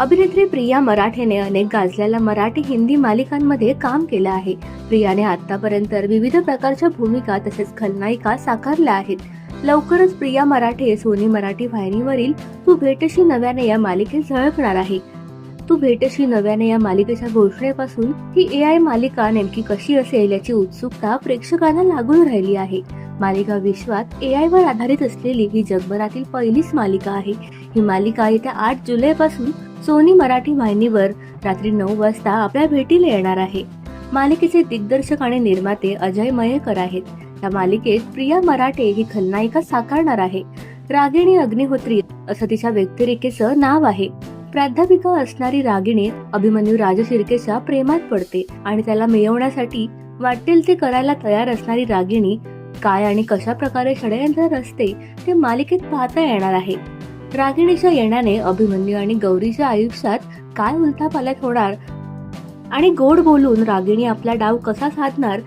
अभिनेत्री प्रिया मराठेने अनेक गाजलेल्या मराठी हिंदी मालिकांमध्ये काम केलं आहे. प्रियाने आतापर्यंत विविध प्रकारच्या भूमिका तसेच खलनायिका साकारल्या आहेत. लवकरच प्रिया मराठे सोनी मराठी वाहिनीवरील तू भेटशी नव्याने या मालिकेत झळकणार आहे. तू भेटशी नव्याने या मालिकेच्या घोषणेपासून ही ए आय मालिका नेमकी कशी असेल याची उत्सुकता प्रेक्षकांना लागून राहिली आहे. मालिका विश्वात ए आय वर आधारित असलेली ही जगभरातील पहिलीच मालिका आहे. ही मालिका येत्या आठ जुलैपासून सोनी मराठी वाहिनीवर रात्री नऊ वाजता आपल्या भेटीला येणार आहे. मालिकेचे दिग्दर्शक आणि निर्माते अजय मयेकर आहेत. या मालिकेत प्रिया मराठे ही खलनायिका साकारणार आहे. रागिणी अग्निहोत्री असं तिच्या व्यक्तिरेखेचं नाव आहे. प्राध्यापिका असणारी रागिणी अभिमन्यू राजशिर्केच्या प्रेमात पडते आणि त्याला मिळवण्यासाठी वाटेल ते करायला तयार असणारी रागिणी काय आणि कशा प्रकारे षडयंत्र रचते ते मालिकेत पाहता येणार आहे. रागिणीच्या येण्याने अभिमन्यू आणि गौरीच्या आयुष्यात काय उलथापालट होणार? आणि गोड बोलून रागिणी आपला डाव कसा साधणार?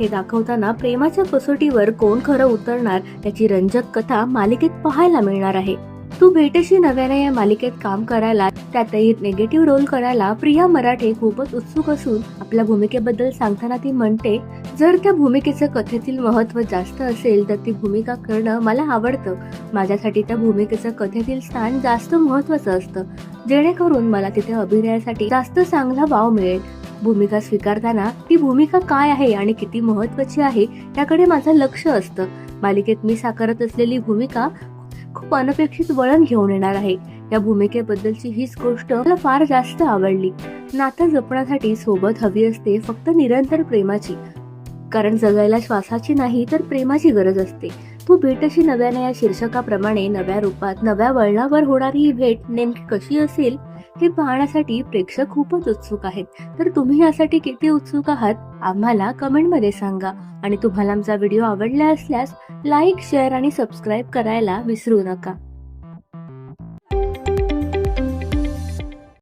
हे दाखवताना प्रेमाच्या कसोटीवर कोण खरं उतरणार? याची रंजक कथा मालिकेत पाहायला मिळणार आहे. तू भेटशी नव्याने या मालिकेत काम करायला त्यातही निगेटिव्ह रोल करायला प्रिया मराठे खूपच उत्सुक असून आपल्या भूमिकेबद्दल सांगताना ती म्हणते जर त्या भूमिकेचं कथेतील महत्त्व जास्त असेल तर ती भूमिका करणं मला आवडतं. माझ्यासाठी त्या भूमिकेचं कथेतील स्थान जास्त महत्वाचं असतं. जेणेकरून मला तिथे अभिनयासाठी जास्त चांगला वाव मिळेल. भूमिका स्वीकारताना ती भूमिका काय आहे आणि किती महत्वाची आहे त्याकडे माझं लक्ष असतं. मालिकेत मी साकारत असलेली भूमिका खूप अनपेक्षित वळण घेऊन येणार आहे. या भूमिकेबद्दलची हीच गोष्ट मला फार जास्त आवडली. नातं जपण्यासाठी सोबत हवी असते फक्त निरंतर प्रेमाची. कारण जगायला श्वासाची नाही तर प्रेमाची गरज असते. तू भेटशी नव्याने या शीर्षकाप्रमाणे नव्या रूपात नव्या वळणावर होणारी ही भेट नेमकी कशी असेल हे पाहण्यासाठी प्रेक्षक खूपच उत्सुक आहेत. तर तुम्ही यासाठी किती उत्सुक आहात आम्हाला कमेंटमध्ये सांगा. आणि तुम्हाला आमचा व्हिडिओ आवडला असल्यास लाईक शेअर आणि सबस्क्राईब करायला विसरू नका.